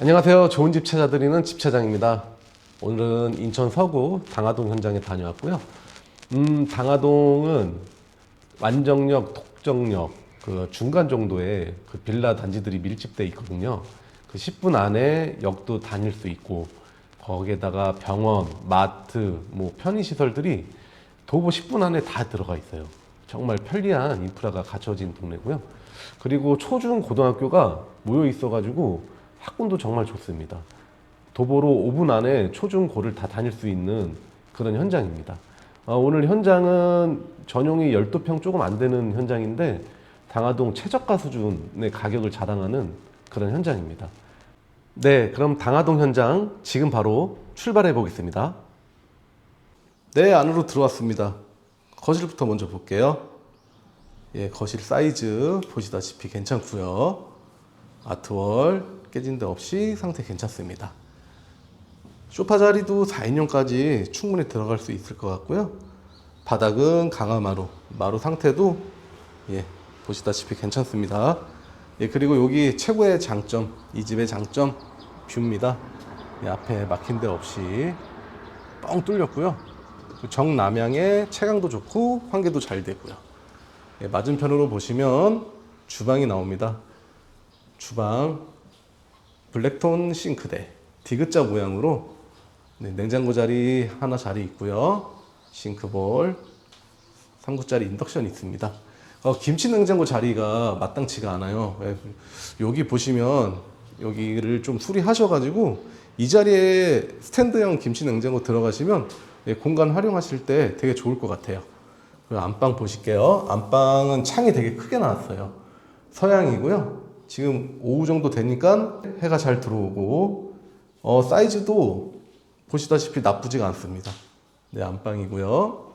안녕하세요. 좋은 집 찾아드리는 집차장입니다. 오늘은 인천 서구 당하동 현장에 다녀왔고요. 음, 당하동은 완정역, 독정역 그 중간 정도의 그 빌라 단지들이 밀집돼 있거든요. 그 10분 안에 역도 다닐 수 있고 거기에다가 병원, 마트, 뭐 편의 시설들이 도보 10분 안에 다 들어가 있어요. 정말 편리한 인프라가 갖춰진 동네고요. 그리고 초중 고등학교가 모여 있어가지고 학군도 정말 좋습니다. 도보로 5분 안에 초중고를 다 다닐 수 있는 그런 현장입니다. 아, 오늘 현장은 전용이 12평 조금 안 되는 현장인데 당하동 최저가 수준의 가격을 자랑하는 그런 현장입니다. 네, 그럼 당하동 현장 지금 바로 출발해 보겠습니다. 네, 안으로 들어왔습니다. 거실부터 먼저 볼게요. 예, 거실 사이즈 보시다시피 괜찮고요. 아트월 깨진 데 없이 상태 괜찮습니다. 소파 자리도 4인용까지 충분히 들어갈 수 있을 것 같고요. 바닥은 강화 마루, 마루 상태도 예, 보시다시피 괜찮습니다. 예, 그리고 여기 최고의 장점, 이 집의 장점 뷰입니다. 예, 앞에 막힌 데 없이 뻥 뚫렸고요. 정남향의 채광도 좋고 환기도 잘 되고요. 예, 맞은편으로 보시면 주방이 나옵니다. 주방 블랙톤 싱크대 디귿자 모양으로 네, 냉장고 자리 하나 자리 있고요. 싱크볼 3구짜리 인덕션 있습니다. 어, 김치 냉장고 자리가 마땅치가 않아요. 예, 여기 보시면 여기를 좀 수리하셔가지고 이 자리에 스탠드형 김치 냉장고 들어가시면 예, 공간 활용하실 때 되게 좋을 것 같아요. 그리고 안방 보실게요. 안방은 창이 되게 크게 나왔어요. 서양이고요. 지금 오후 정도 되니까 해가 잘 들어오고 어, 사이즈도 보시다시피 나쁘지가 않습니다. 네, 안방이고요.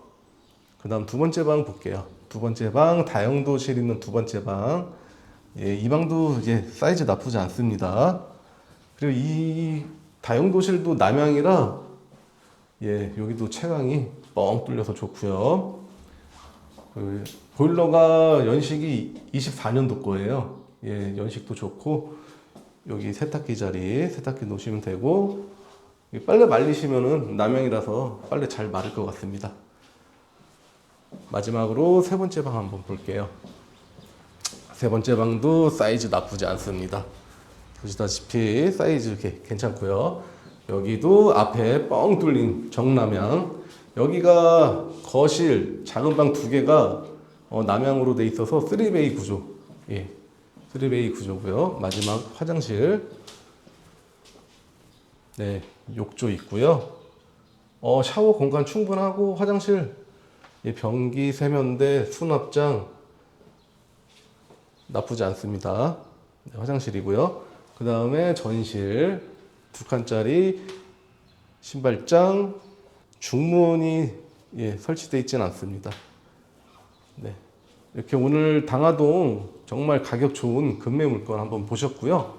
그 다음 두 번째 방 볼게요. 두 번째 방, 다용도실 있는 두 번째 방. 예, 이 방도 이제 사이즈 나쁘지 않습니다. 그리고 이 다용도실도 남향이라 예, 여기도 채광이 뻥 뚫려서 좋고요. 그 보일러가 연식이 24년도 거예요. 예, 연식도 좋고 여기 세탁기 자리 세탁기 놓으시면 되고 이 빨래 말리시면은 남양이라서 빨래 잘 마를 것 같습니다. 마지막으로 세 번째 방 한번 볼게요. 세 번째 방도 사이즈 나쁘지 않습니다. 보시다시피 사이즈 괜찮고요. 여기도 앞에 뻥 뚫린 정남향. 여기가 거실 작은 방 두 개가 어, 남향으로 돼 있어서 3베이 구조. 예. 3베이 구조고요. 마지막 화장실. 네, 욕조 있고요. 어, 샤워 공간 충분하고 화장실 예, 변기, 세면대, 수납장 나쁘지 않습니다. 네, 화장실이고요. 그 다음에 전실 두 칸짜리 신발장 중문이 예, 설치되어 있지는 않습니다. 네. 이렇게 오늘 당하동 정말 가격 좋은 금매 물건 한번 보셨고요.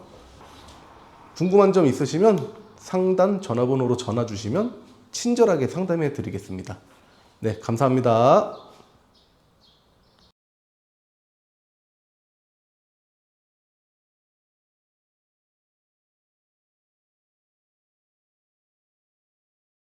궁금한 점 있으시면 상단 전화번호로 전화 주시면 친절하게 상담해 드리겠습니다. 네, 감사합니다.